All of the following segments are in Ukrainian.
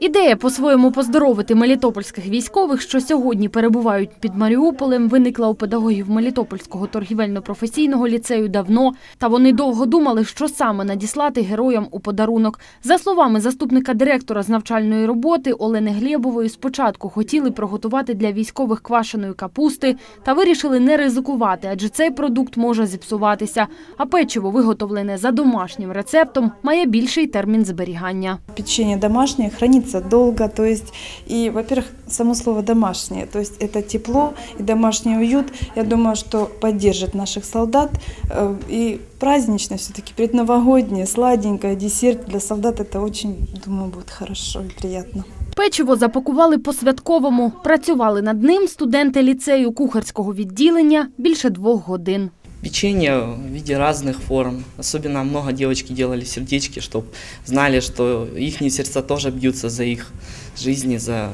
Ідея по-своєму поздоровити мелітопольських військових, що сьогодні перебувають під Маріуполем, виникла у педагогів Мелітопольського торгівельно-професійного ліцею давно, та вони довго думали, що саме надіслати героям у подарунок. За словами заступника директора з навчальної роботи Олени Глєбової, спочатку хотіли приготувати для військових квашеної капусти та вирішили не ризикувати, адже цей продукт може зіпсуватися. А печиво, виготовлене за домашнім рецептом, має більший термін зберігання. Печенье домашнее хранится долго, то есть, и, во-первых, само слово домашнее, то есть это тепло и домашний уют, я думаю, что поддержит наших солдат, Э, и празднично все-таки, предновогоднее, сладенькое, десерт для солдат, это очень, думаю, будет хорошо и приятно. Печиво запакували по-святковому. Працювали над ним студенти ліцею кухарського відділення більше двох годин. Печенье в виде разных форм. Особенно много девочки делали сердечки, чтобы знали, что их сердца тоже бьются за их жизни, за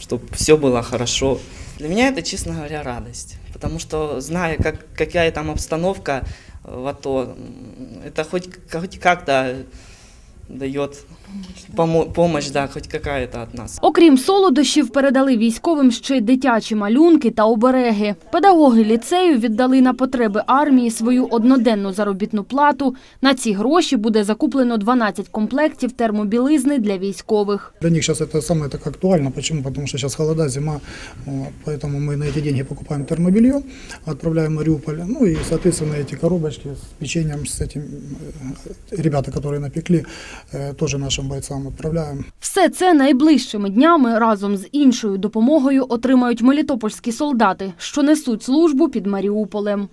чтобы все было хорошо. Для меня это, честно говоря, радость. Потому что, зная, как, какая там обстановка э, в АТО, м, это хоть, хоть как-то дает помо- помощь, да, хоть какая-то от нас. Окрім солодощів, передали військовим ще й дитячі малюнки та обереги. Педагоги ліцею віддали на потреби армії свою одноденну заробітну плату. На ці гроші буде закуплено 12 комплектів термобілизни для військових. Для них сейчас это самое так актуально. Почему? Потому что сейчас холода, зима, вот, поэтому мы на эти деньги покупаем термобелье, отправляем в Мариуполь. Ну и, соответственно, эти коробочки с печеньем, с этим, э, ребята, которые напекли, э, тоже нашим бойцам відправляємо. Все це найближчими днями разом з іншою допомогою отримають мелітопольські солдати, що несуть службу під Маріуполем.